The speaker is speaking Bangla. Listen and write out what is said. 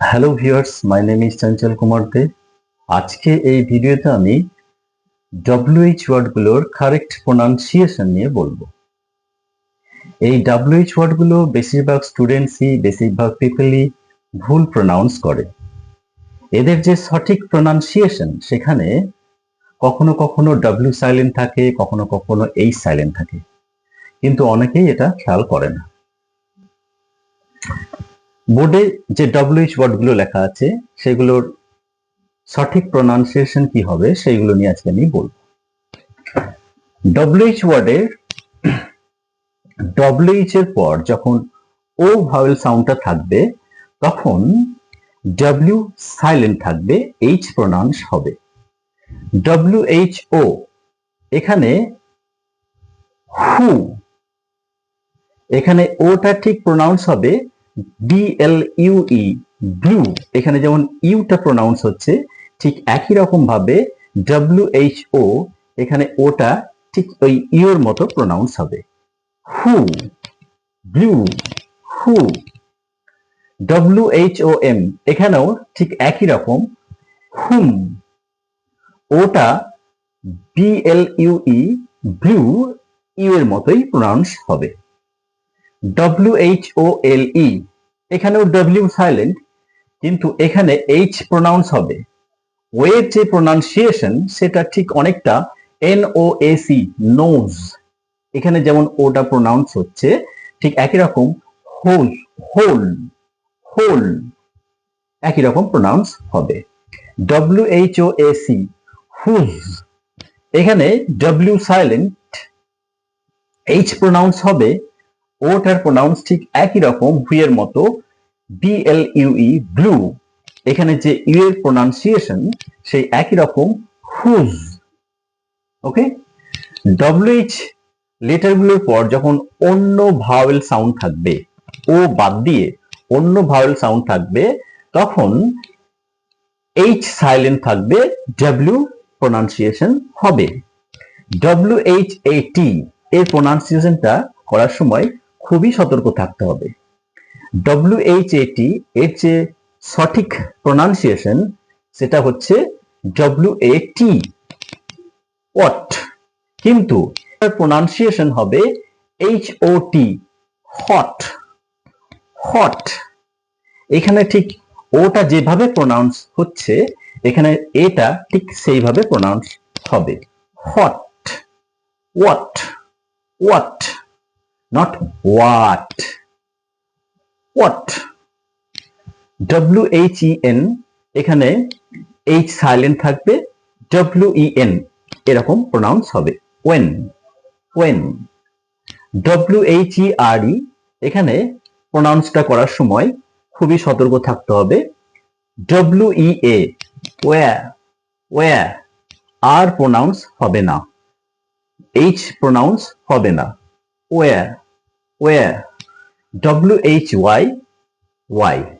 Hello viewers my name is Chanchal Kumar De আজকে এই ভিডিওতে আমি ডব্লিউএইচ ওয়ার্ডগুলোর কারেক্ট প্রোনাউন্সিয়েশন নিয়ে বলব। এই ডব্লিউএইচ ওয়ার্ডগুলো বেশিরভাগ স্টুডেন্টসই বেশিরভাগ পিপলই ভুল প্রোনাউন্স করে। এদের যে সঠিক প্রোনাউন্সিয়েশন সেখানে কখনো কখনো ডব্লিউ সাইলেন্ট থাকে, কখনো কখনো এইচ সাইলেন্ট থাকে। কিন্তু অনেকেই এটা খেয়াল করে না। বোর্ডে যে ডব্লিউএইচ ওয়ার্ডগুলো লেখা আছে, সেগুলোর সঠিক প্রোনাউন্সিয়েশন কি হবে, সেইগুলো নিয়ে আজকে আমি বলব। ডব্লিউএইচ ওয়ার্ডের ডব্লিউএইচ এর পর যখন ও ভাওয়েল সাউন্ডটা থাকবে, তখন ডব্লিউ সাইলেন্ট থাকবে এইচ প্রোনাউন্স হবে। ডব্লিউএইচ ও এখানে হু এখানে ওটা ঠিক প্রোনাউন্স হবে এল ব্লু এখানে যেমন ইউটা প্রোনাউন্স হচ্ছে, ঠিক একই রকম ভাবে ডব্লিউ এইচ ও এখানে ওটা ঠিক ওই ইউর মতো প্রোনাউন্স হবে। Who blue who W H O M এখানেও ঠিক একই রকম হুম ওটা B L U E blue U এর মতোই প্রোনাউন্স হবে। ডব্লিউ এইচ ও এল ই এখানেও ডব্লিউ সাইলেন্ট কিন্তু এখানে এইচ প্রোনাউন্স হবে। ওয়ের যে প্রোনাউন্সিয়েশন সেটা ঠিক অনেকটা N O A C knows এখানে যেমন ওটা প্রোনাউন্স হচ্ছে, ঠিক একই রকম হোল হোল হোল একই রকম প্রোনাউন্স হবে। W H O A C whose এখানে ডব্লিউ সাইলেন্ট এইচ প্রোনাউন্স হবে ওটার প্রোনাউন্স ঠিক একই রকম হুইয়ের মতো B L U E blue এখানে যে ইউ এর প্রোনাউন্সিয়েশন সেই একই রকম হুজ ওকে ডব্লিউএইচ লেটারগুলোর পর যখন অন্য ভাওয়েল সাউন্ড থাকবে ও বাদ দিয়ে অন্য ভাওয়েল সাউন্ড থাকবে, তখন এইচ সাইলেন্ট থাকবে ডব্লিউ প্রোনাউন্সিয়েশন হবে। ডব্লিউ এইচ এ টি এর প্রোনাউন্সিয়েশনটা করার সময় খুবই সতর্ক থাকতে হবে। ডব্লিউ এইচ এ টি এর যে সঠিক প্রোনাউন্সিয়েশন সেটা হচ্ছে ডব্লিউ এ টি ওয়াট কিন্তু প্রোনাউন্সিয়েশন হবে H O T hot hot এখানে ঠিক ওটা যেভাবে প্রোনাউন্স হচ্ছে, এখানে এটা ঠিক সেইভাবে প্রোনাউন্স হবে। Hot what what not what. What? W H E N, এখানে H সাইলেন্ট থাকবে, W E N, এরকম প্রোনাউন্স হবে। When? When? W H E R E এখানে প্রোনাউন্সটা করার সময় খুবই সতর্ক থাকতে হবে। W E A, where? Where? আর প্রোনাউন্স হবে না। H প্রোনাউন্স হবে না। where where why, why?